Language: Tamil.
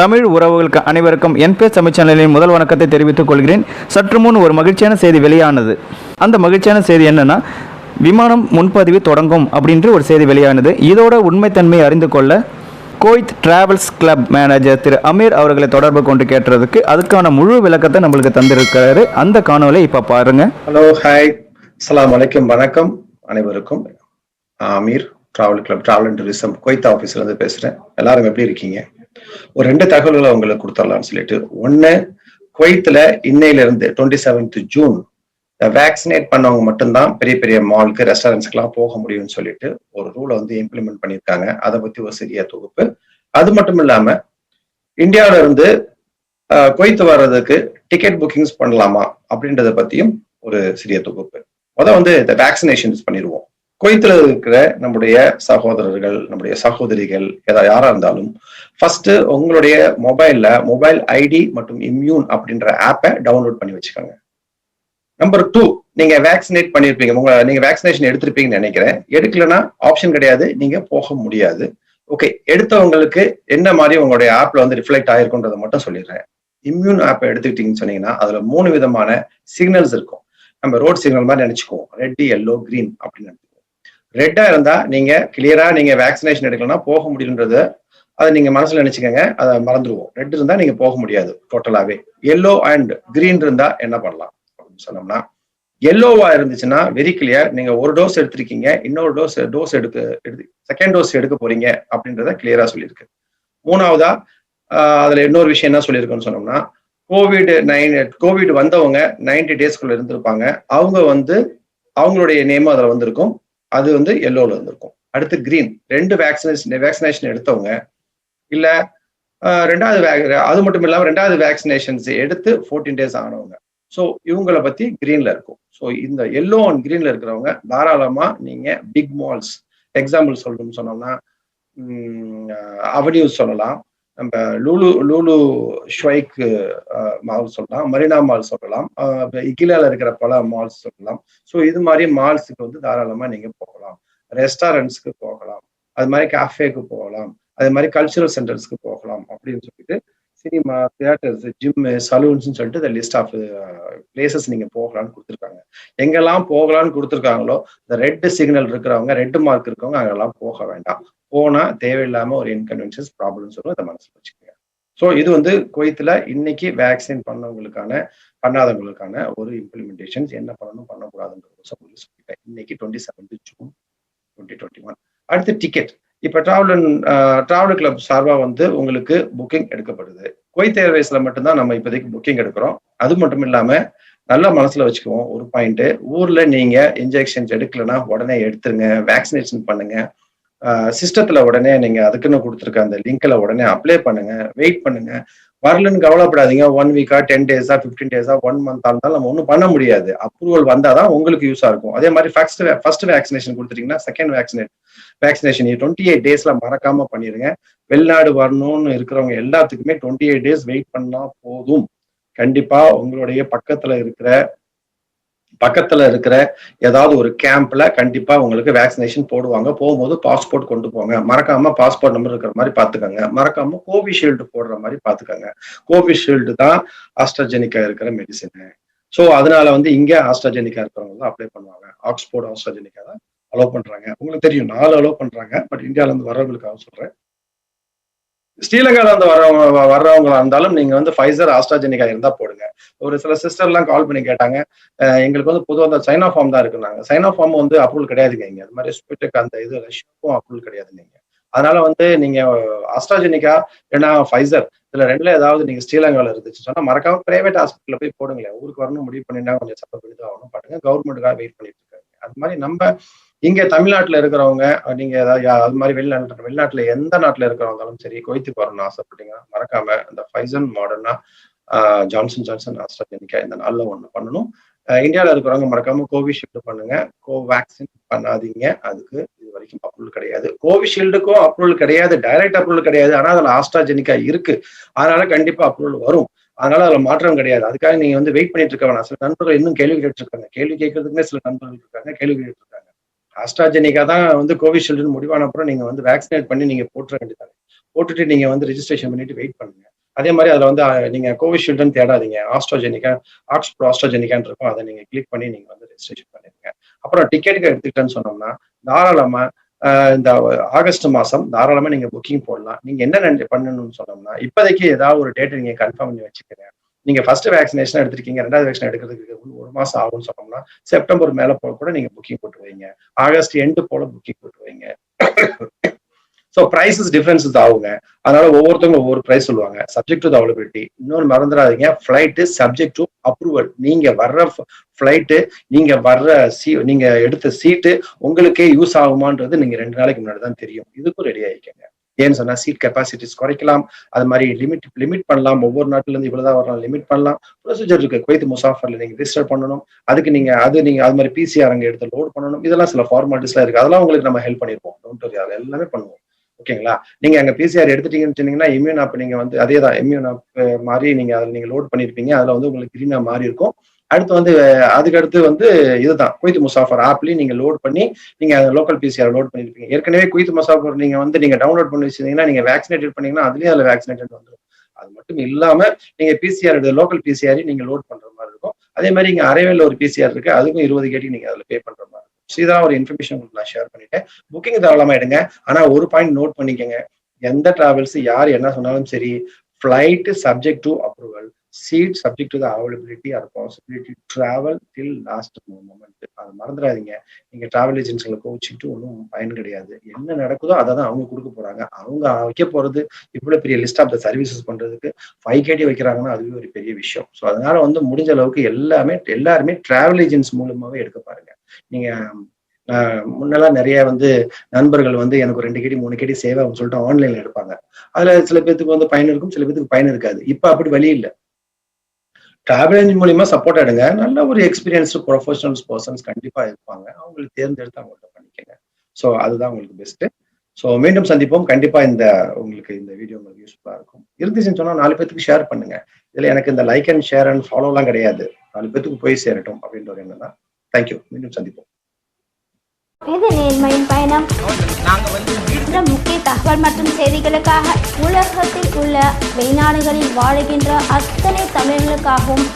தமிழ் உறவுகளுக்கு அனைவருக்கும் என்பிஎஸ் தமிழ் சேனலின் முதல் வணக்கத்தை தெரிவித்துக் கொள்கிறேன். சற்று முன் ஒரு மகிழ்ச்சியான செய்தி வெளியானது. அந்த மகிழ்ச்சியான செய்தி என்னன்னா விமானம் முன்பதிவு தொடங்கும் அப்படின்ற ஒரு செய்தி வெளியானது. இதோட உண்மைத்தன்மை அறிந்து கொள்ள கோயித் டிராவல்ஸ் கிளப் மேனேஜர் திரு அமீர் அவர்களை தொடர்பு கொண்டு கேட்டுறதுக்கு அதுக்கான முழு விளக்கத்தை நம்மளுக்கு தந்திருக்கிறாரு. அந்த காணொலி இப்போ பாருங்க. ஹலோ ஹாய் அஸ்ஸலாமு வணக்கம் வணக்கம் அனைவருக்கும். Amir travel club travel and tourism Kuwait ஆஃபீஸ்ல இருந்து பேசுறேன். எல்லாரும் எப்படி இருக்கீங்க? ஒரு ரெண்டு தகவல்களை உங்களுக்கு கொடுத்துடலாம்னு சொல்லிட்டு. ஒன்னு குவைத்துல இன்னையில இருந்து டுவெண்ட்டி செவன்த் ஜூன் வேக்சினேட் பண்ணவங்க மட்டும்தான் பெரிய பெரிய மால்க்கு ரெஸ்டாரண்ட்ஸ்க்கெல்லாம் போக முடியும்னு சொல்லிட்டு ஒரு ரூலை வந்து இம்ப்ளிமெண்ட் பண்ணியிருக்காங்க. அதை பத்தி ஒரு சிறிய தொகுப்பு. அது மட்டும் இல்லாம இந்தியாவில இருந்து குவைத்து வர்றதுக்கு டிக்கெட் புக்கிங்ஸ் பண்ணலாமா அப்படின்றத பத்தியும் ஒரு சிறிய தொகுப்பு. முதல் வந்து இந்த வேக்சினேஷன்ஸ் பண்ணிடுவோம். குவைத்தில் இருக்கிற நம்முடைய சகோதரர்கள் நம்முடைய சகோதரிகள் ஏதா யாரா இருந்தாலும் ஃபர்ஸ்ட் உங்களுடைய மொபைல்ல மொபைல் ஐடி மற்றும் இம்யூன் அப்படின்ற ஆப்பை டவுன்லோட் பண்ணி வச்சுக்கோங்க. நம்பர் டூ நீங்க வேக்சினேட் பண்ணிருப்பீங்க. உங்க நீங்க வேக்சினேஷன் எடுத்திருப்பீங்கன்னு நினைக்கிறேன். எடுக்கலன்னா ஆப்ஷன் கிடையாது. நீங்க போக முடியாது. ஓகே எடுத்தவங்களுக்கு என்ன மாதிரி உங்களுடைய ஆப்ல வந்து ரிஃப்ளெக்ட் ஆயிருக்குன்றதை மட்டும் சொல்லிடுறேன். இம்யூன் ஆப்பை எடுத்துக்கிட்டீங்கன்னு சொன்னீங்கன்னா அதுல மூணு விதமான சிக்னல்ஸ் இருக்கும். நம்ம ரோட் சிக்னல் மாதிரி நினைச்சுக்குவோம். ரெட் எல்லோ கிரீன் அப்படின்னு ரெட்டா இருந்தா நீங்க கிளியரா நீங்க வேக்சினேஷன் எடுக்கலன்னா போக முடியுன்றது அதை நீங்க மனசுல நினைச்சுக்கோங்க. அதை மறந்துடுவோம் ரெட் இருந்தா நீங்க போக முடியாது டோட்டலாவே எல்லோ அண்ட் கிரீன் இருந்தா என்ன பண்ணலாம்? அப்படின்னு சொன்னோம்னா எல்லோவா இருந்துச்சுன்னா வெரி கிளியர் நீங்க ஒரு டோஸ் எடுத்திருக்கீங்க இன்னொரு டோஸ் டோஸ் எடுக்க எடுத்து செகண்ட் டோஸ் எடுக்க போறீங்க அப்படின்றத கிளியரா சொல்லியிருக்கு. மூணாவதா அதுல இன்னொரு விஷயம் என்ன சொல்லியிருக்குன்னு சொன்னோம்னா கோவிட் நைன் கோவிட் வந்தவங்க நைன்டி டேஸ்க்குள்ள இருந்திருப்பாங்க. அவங்க வந்து அவங்களுடைய நேம் அதுல வந்திருக்கும். அது வந்து எல்லோவில் இருந்திருக்கும் அடுத்து கிரீன் ரெண்டு வேக்சினேஷன் வேக்சினேஷன் எடுத்தவங்க இல்லை ரெண்டாவது அது மட்டும் இல்லாமல் ரெண்டாவது வேக்சினேஷன்ஸ் எடுத்து ஃபோர்டீன் டேஸ் ஆனவங்க. ஸோ இவங்களை பற்றி கிரீனில் இருக்கும். ஸோ இந்த எல்லோ அண்ட் க்ரீனில் இருக்கிறவங்க தாராளமாக நீங்கள் பிக் மால்ஸ் எக்ஸாம்பிள் சொல்லணும்னு சொன்னோம்னா அவென்யூஸ் சொல்லலாம். நம்ம லூலு லூலு ஷ்வைக் மால் சொல்லலாம் மரீனா மால் சொல்லலாம் இகிலால இருக்கிற பல மால்ஸ் சொல்லலாம். ஸோ இது மாதிரி மால்ஸுக்கு வந்து தாராளமா நீங்க போகலாம். ரெஸ்டாரண்ட்ஸ்க்கு போகலாம். அது மாதிரி கேஃபேக்கு போகலாம். அது மாதிரி கல்ச்சுரல் சென்டர்ஸ்க்கு போகலாம் அப்படின்னு சொல்லிட்டு சினிமா தியேட்டர்ஸ் ஜிம்மு சலூன்ஸ்னு சொல்லிட்டு இந்த லிஸ்ட் ஆஃப் பிளேசஸ் நீங்க போகலாம்னு கொடுத்துருக்காங்க. எங்கெல்லாம் போகலாம்னு கொடுத்துருக்காங்களோ இந்த ரெட் சிக்னல் இருக்கிறவங்க ரெட் மார்க் இருக்கவங்க அங்கெல்லாம் போக வேண்டாம். போனா தேவையில்லாம ஒரு இன்கன்வீனியன்ஸ் ப்ராப்ளம் வரும் இதை மனசுல வச்சுக்கோங்க. ஸோ இது வந்து குவைத்தில் இன்னைக்கு வேக்சின் பண்ணவங்களுக்கான பண்ணாதவங்களுக்கான ஒரு இம்ப்ளிமெண்டேஷன்ஸ் என்ன பண்ணணும் பண்ணக்கூடாதுங்கிறது சொல்லி சொல்லிட்டேன். இன்னைக்கு twenty seventh June twenty twenty one அடுத்து டிக்கெட் இப்ப டிராவல் டிராவல் கிளப் சார்பாக வந்து உங்களுக்கு புக்கிங் எடுக்கப்படுது. குவைத் ஏர்வேஸ்ல மட்டும்தான் நம்ம இப்போதைக்கு புக்கிங் எடுக்கிறோம். அது மட்டும் இல்லாம நல்லா மனசுல வச்சுக்குவோம். ஒரு பாயிண்ட் ஊர்ல நீங்க இன்ஜெக்ஷன்ஸ் எடுக்கலன்னா உடனே எடுத்துருங்க. வேக்சினேஷன் பண்ணுங்க. சிஸ்டத்துல உடனே நீங்க அதுக்குன்னு கொடுத்துருக்க அந்த லிங்க்ல உடனே அப்ளை பண்ணுங்க. வெயிட் பண்ணுங்க. வரலன்னு கவலைப்படாதீங்க. ஒன் வீக்கா டென் டேஸா பிப்டீன் டேஸா ஒன் மந்த் இருந்தாலும் நம்ம ஒன்றும் பண்ண முடியாது. அப்ரூவல் வந்தாதான் உங்களுக்கு யூஸா இருக்கும். அதே மாதிரி ஃபர்ஸ்ட் ஃபர்ஸ்ட் வேக்சினேஷன் கொடுத்துட்டீங்கன்னா second vaccinate vaccination twenty eight டேஸ்ல மறக்காம பண்ணிருங்க. வெளிநாடு வரணும்னு இருக்கிறவங்க எல்லாத்துக்குமே டுவெண்ட்டி எயிட் டேஸ் வெயிட் பண்ணா போதும். கண்டிப்பா உங்களுடைய பக்கத்துல இருக்கிற பக்கத்துல இருக்கிற ஏதாவது ஒரு கேம்ப்ல கண்டிப்பா உங்களுக்கு வேக்சினேஷன் போடுவாங்க. போகும்போது பாஸ்போர்ட் கொண்டு போங்க. மறக்காம பாஸ்போர்ட் நம்பர் இருக்கிற மாதிரி பாத்துக்கோங்க மறக்காம கோவிஷீல்டு போடுற மாதிரி பாத்துக்கோங்க கோவிஷீல்டு தான் ஆஸ்ட்ரஜெனிக்கா இருக்கிற மெடிசனு ஸோ அதனால வந்து இங்க ஆஸ்ட்ரஜெனிக்கா இருக்கிறவங்க தான் அப்ளை பண்ணுவாங்க. ஆக்ஸ்போர்ட் ஆஸ்ட்ரஜெனிக்கா தான் அலோவ் பண்றாங்க. உங்களுக்கு தெரியும் நாலு அலோவ் பண்றாங்க. பட் இந்தியால இருந்து வர்றவங்களுக்காக சொல்றேன். ஸ்ரீலங்கால இருந்து வர்றவங்க வர்றவங்களா இருந்தாலும் நீங்க வந்து ஃபைசர் ஆஸ்ட்ராஜெனிக்கா இருந்தா போடுங்க. ஒரு சில சிஸ்டர் எல்லாம் கால் பண்ணி கேட்டாங்க. எங்களுக்கு வந்து பொதுவாக அந்த சைனா ஃபார்ம் தான் இருக்குனாங்க சைனா ஃபார்ம் வந்து அப்ரூவல் கிடையாதுங்க இங்க. அது மாதிரி ஸ்புட்னிக் அந்த இது ரஷ்யாவுக்கும் அப்ரூவல் கிடையாது நீங்க அதனால வந்து நீங்க ஆஸ்ட்ராஜெனிக்கா ஏன்னா ஃபைசர் இதுல ரெண்டுல ஏதாவது நீங்க ஸ்ரீலங்கால இருந்துச்சு சொன்னா மறக்காம பிரைவேட் ஹாஸ்பிட்டல போய் போடுங்களேன். ஊருக்கு வரணும் முடிவு பண்ணிட்டா கொஞ்சம் சப்போர்ட் பண்ணி தான் ஆகணும். பாட்டுங்க கவர்மெண்ட்டுக்காக வெயிட் பண்ணிட்டு இருக்காங்க. அது மாதிரி நம்ம இங்க தமிழ்நாட்டுல இருக்கிறவங்க நீங்க ஏதாவது அது மாதிரி வெளிநாட்டு வெளிநாட்டுல எந்த நாட்டுல இருக்கிறவங்களும் சரி குவைத்துக்கு வரணும்னு ஆசைப்பட்டீங்கன்னா மறக்காம இந்த ஃபைசன் மாடர்னா ஜான்சன் ஜான்சன் ஆஸ்ட்ராஜெனிக்கா இந்த நாள்ல ஒண்ணு பண்ணணும். இந்தியாவில் இருக்கிறவங்க மறக்காம கோவிஷீல்டு பண்ணுங்க. கோவேக்சின் பண்ணாதீங்க. அதுக்கு இது வரைக்கும் அப்ரூவல் கிடையாது. கோவிஷீல்டுக்கும் அப்ரூவல் கிடையாது. டைரக்ட் அப்ரூவல் கிடையாது. ஆனா அதுல ஆஸ்ட்ராஜெனிக்கா இருக்கு. அதனால கண்டிப்பா அப்ரூவல் வரும். அதனால அதுல மாற்றம் கிடையாது. அதுக்காக நீங்க வந்து வெயிட் பண்ணிட்டு இருக்க வேணாம். சில நண்பர்கள் இன்னும் கேள்வி கேட்டுருக்காங்க. கேள்வி கேட்கறதுக்குமே சில நண்பர்கள் இருக்காங்க. கேள்வி கேட்டுருக்காங்க. அஸ்ட்ராஜெனிக்கா தான் வந்து கோவிஷீல்டுன்னு முடிவான அப்புறம் நீங்க வந்து வேக்சினேட் பண்ணி நீங்க போட்டுற வேண்டியதாங்க போட்டுட்டு நீங்க வந்து ரிஜிஸ்ட்ரேஷன் பண்ணிட்டு வெயிட் பண்ணுங்க. அதே மாதிரி அதுல வந்து நீங்கள் நீங்க கோவிஷீல்டுன்னு தேடாதீங்க. ஆஸ்ட்ராஜெனிக்கா ஆக்ஸ்போர்ட் ஆஸ்ட்ராஜெனிக்கான் இருக்கும். அதை நீங்க கிளிக் பண்ணி நீங்க வந்து ரெஜிஸ்ட்ரேஷன் பண்ணிருங்க அப்புறம் டிக்கெட்டுக்கு எடுத்துக்கிட்டேன்னு சொன்னோம்னா தாராளமா இந்த ஆகஸ்ட் மாசம் தாராளமா நீங்க புக்கிங் போடலாம். நீங்க என்ன பண்ணணும்னு சொன்னோம்னா இப்போதைக்கு ஏதாவது ஒரு டேட்டை நீங்க கன்ஃபார்ம் பண்ணி வச்சுக்கோங்க. நீங்க ஃபர்ஸ்ட் வேக்சினேஷன் எடுத்திருக்கீங்க ரெண்டாவது வேக்சின் எடுக்கிறதுக்கு ஒரு- மாசம் ஆகும்னு சொன்னோம்னா செப்டம்பர் மேல போல கூட நீங்க புக்கிங் போட்டு வைங்க. ஆகஸ்ட் எண்டு போல புக்கிங் போட்டு வைங்க. ஸோ ப்ரைஸஸ் டிஃபரன்சஸ் ஆகுங்க. அதனால ஒவ்வொருத்தவங்க ஒவ்வொரு ப்ரைஸ் சொல்லுவாங்க. சப்ஜெக்ட் டு அவைலபிலிட்டி இன்னொன்று மறந்துடாதீங்க. ஃப்ளைட்டு சப்ஜெக்ட் டு அப்ரூவல் நீங்க வர்ற ஃப்ளைட்டு நீங்க வர்ற சீ நீங்க எடுத்த சீட்டு உங்களுக்கே யூஸ் ஆகுமான்றது நீங்க ரெண்டு நாளைக்கு முன்னாடி தான் தெரியும். இதுக்கும் ரெடி ஆகிக்கங்க ஏன்னு சொன்னா சீட் கெப்பாசிட்டிஸ் குறைக்கலாம். அது மாதிரி லிமிட் லிமிட் பண்ணலாம். ஒவ்வொரு நாட்டுல இருந்து இவ்வளவுதான் வரலாம். லிமிட் பண்ணலாம். ப்ரொசீஜர் இருக்கு. குவைத் முசாஃபர்ல நீங்க ரிஜிஸ்டர் பண்ணணும். அதுக்கு நீங்க அது நீங்க அது மாதிரி பிசிஆர் அங்க எடுத்து லோட் பண்ணணும். இதெல்லாம் சில ஃபார்மாலிட்டிஸ்லாம் இருக்கு. அதெல்லாம் உங்களுக்கு நம்ம ஹெல்ப் பண்ணிருப்போம். டோன்ட் வரி அது எல்லாமே பண்ணுவோம். ஓகேங்களா? நீங்க அங்க பிசிஆர் எடுத்துட்டீங்கன்னு சொன்னீங்கன்னா இம்யூன் ஆப் நீங்க வந்து அதே தான் இம்யூன் ஆப் மாதிரி நீங்க அதை நீங்க லோட் பண்ணிருப்பீங்க. அதுல வந்து உங்களுக்கு கிரீனா மாறி இருக்கும். அடுத்து வந்து அதுக்கடுத்து வந்து இதுதான் குவைத் முசாஃபர் ஆப்லயும் நீங்க லோட் பண்ணி நீங்க லோக்கல் பிசிஆர் லோட் பண்ணிருப்பீங்க. ஏற்கனவே குவைத் முசாஃபர் நீங்க வந்து நீங்க டவுன்லோட் பண்ணி வச்சிருந்தீங்கன்னா நீங்க வேக்சினேட்டட் பண்ணீங்கன்னா அதுலயும் அதுல வேக்சினேட்டட் வந்துடும் அது மட்டும் இல்லாம நீங்க பிசிஆர் லோக்கல் பிசிஆர் நீங்க லோட் பண்ற மாதிரி இருக்கும். அதே மாதிரி இங்க அரைவேல ஒரு பிசிஆர் இருக்கு அதுக்கும் இருபது கேட்டி நீங்க அதுல பே பண்ற மாதிரி இருக்கும். So இதான் ஒரு இன்ஃபர்மேஷன் உங்களுக்கு நான் ஷேர் பண்ணிட்டேன். புக்கிங் தாராளமா எடுங்க. ஆனா ஒரு பாயிண்ட் நோட் பண்ணிக்கங்க. எந்த டிராவல்ஸ் யார் என்ன சொன்னாலும் சரி flight subject to approval seat subject to the availability or possibility travel till last moment அதை மறந்துடாதீங்க. நீங்க டிராவல் ஏஜென்சிகளை கோச்சிட்டு ஒன்றும் பயன் கிடையாது. என்ன நடக்குதோ அதை தான் அவங்க கொடுக்க போறாங்க. அவங்க வைக்க போறது இவ்வளவு பெரிய லிஸ்ட் ஆஃப் த சர்வீசஸ் பண்றதுக்கு ஃபைவ் கேடி வைக்கிறாங்கன்னா அதுவே ஒரு பெரிய விஷயம். ஸோ அதனால வந்து முடிஞ்ச அளவுக்கு எல்லாமே எல்லாருமே டிராவல் ஏஜென்ட்ஸ் மூலமாவே எடுக்க பாருங்க. நீங்க முன்னெல்லாம் நிறைய வந்து நண்பர்கள் வந்து எனக்கு ஒரு ரெண்டு கேடி மூணு கேடி சேவை அப்படின்னு சொல்லிட்டு ஆன்லைன்ல எடுப்பாங்க. அதுல சில பேத்துக்கு வந்து பயன் இருக்கும் சில பேத்துக்கு பயன் இருக்காது. இப்ப அப்படி வழி இல்லை. டிராவல் ஏஜென்ட் மூலியமா சப்போர்ட் எடுங்க. நல்ல ஒரு எக்ஸ்பீரியன்ஸ்டு ப்ரொஃபஷனல்ஸ் பர்சன்ஸ் கண்டிப்பா இருப்பாங்க. அவங்களுக்கு தேர்ந்தெடுத்து அவங்கள்ட்ட பண்ணிக்கங்க. ஸோ அதுதான் உங்களுக்கு பெஸ்ட் ஸோ மீண்டும் சந்திப்போம். கண்டிப்பா இந்த உங்களுக்கு இந்த வீடியோ உங்களுக்கு யூஸ்ஃபுல்லா இருக்கும். இருந்துச்சுன்னு சொன்னா நாலு பேத்துக்கு ஷேர் பண்ணுங்க. இதுல எனக்கு இந்த லைக் அண்ட் ஷேர் அண்ட் ஃபாலோலாம் கிடையாது. நாலு பேத்துக்கு போய் சேரட்டும் அப்படின்ற ஒரு எண்ணம் தான் தேங்க்யூ மீண்டும் சந்திப்போம். இது நேர்மையின் பயணம்? என்ற முக்கிய தகவல் மற்றும் செய்திகளுக்காக உலகத்தில் உள்ள வெளிநாடுகளில் வாழுகின்ற அத்தனை தமிழர்களுக்காகவும்